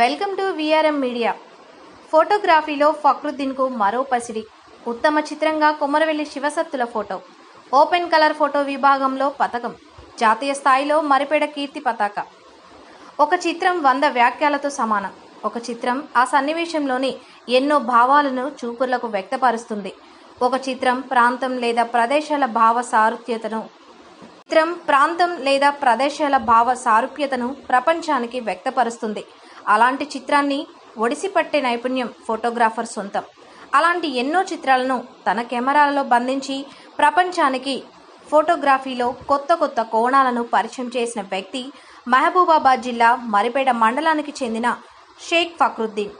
Welcome to VRM media ఫోటోగ్రఫీలో ఫక్రుద్దీన్కు మరో పసిడి. ఉత్తమ చిత్రంగా కొమరవెల్లి శివసత్తుల ఫోటో. ఓపెన్ కలర్ ఫోటో విభాగంలో పథకం. జాతీయ స్థాయిలో మరిపేడ కీర్తి పతాక. ఒక చిత్రం వంద వ్యాఖ్యలతో సమానం. ఒక చిత్రం ఆ సన్నివేశంలోని ఎన్నో భావాలను చూపులకు వ్యక్తపరుస్తుంది. ఒక చిత్రం ప్రాంతం లేదా ప్రదేశాల భావ సారూప్యతను చిత్రం ప్రాంతం లేదా ప్రదేశాల భావ సారూప్యతను ప్రపంచానికి వ్యక్తపరుస్తుంది. అలాంటి చిత్రాన్ని ఒడిసిపట్టే నైపుణ్యం ఫోటోగ్రాఫర్ సొంతం. అలాంటి ఎన్నో చిత్రాలను తన కెమెరాలలో బంధించి ప్రపంచానికి ఫోటోగ్రఫీలో కొత్త కొత్త కోణాలను పరిచయం చేసిన వ్యక్తి మహబూబాబాద్ జిల్లా మరిపేట మండలానికి చెందిన షేక్ ఫక్రుద్దీన్.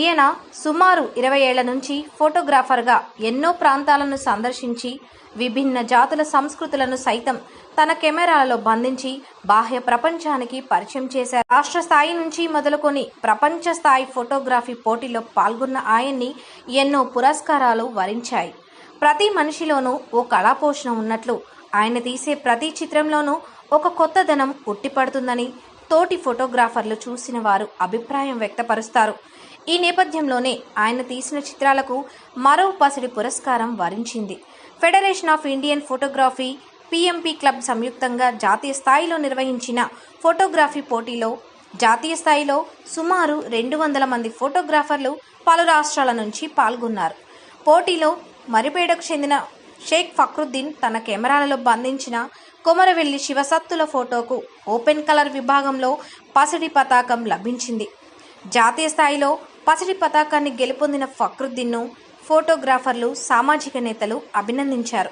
ఈయన సుమారు ఇరవై ఏళ్ళ నుంచి ఫోటోగ్రాఫర్గా ఎన్నో ప్రాంతాలను సందర్శించి విభిన్న జాతుల సంస్కృతులను సైతం తన కెమెరాలలో బంధించి బాహ్య ప్రపంచానికి పరిచయం చేశారు. రాష్ట్ర స్థాయి నుంచి మొదలుకొని ప్రపంచ స్థాయి ఫోటోగ్రఫీ పోటీలో పాల్గొన్న ఆయన్ని ఎన్నో పురస్కారాలు వరించాయి. ప్రతి మనిషిలోనూ ఓ కళాపోషణ ఉన్నట్లు ఆయన తీసే ప్రతి చిత్రంలోనూ ఒక కొత్తదనం ఉట్టిపడుతుందని తోటి ఫోటోగ్రాఫర్లు చూసిన వారు అభిప్రాయం వ్యక్తపరుస్తారు. ఈ నేపథ్యంలోనే ఆయన తీసిన చిత్రాలకు మరో పసిడి పురస్కారం వరించింది. Federation of Indian photography PMP club సంయుక్తంగా జాతీయ స్థాయిలో నిర్వహించిన ఫోటోగ్రఫీ పోటీలో జాతీయ స్థాయిలో సుమారు రెండు వందల మంది ఫోటోగ్రాఫర్లు పలు రాష్ట్రాల నుంచి పాల్గొన్నారు. పోటీలో మరిపేడకు చెందిన షేక్ ఫక్రుద్దీన్ తన కెమెరాలలో బంధించిన కొమరవెల్లి శివసత్తుల ఫోటోకు ఓపెన్ కలర్ విభాగంలో పసిడి పతాకం లభించింది. జాతీయ స్థాయిలో పసిడి పతాకాన్ని గెలుపొందిన ఫక్రుద్దీన్ను ఫోటోగ్రాఫర్లు సామాజిక నేతలు అభినందించారు.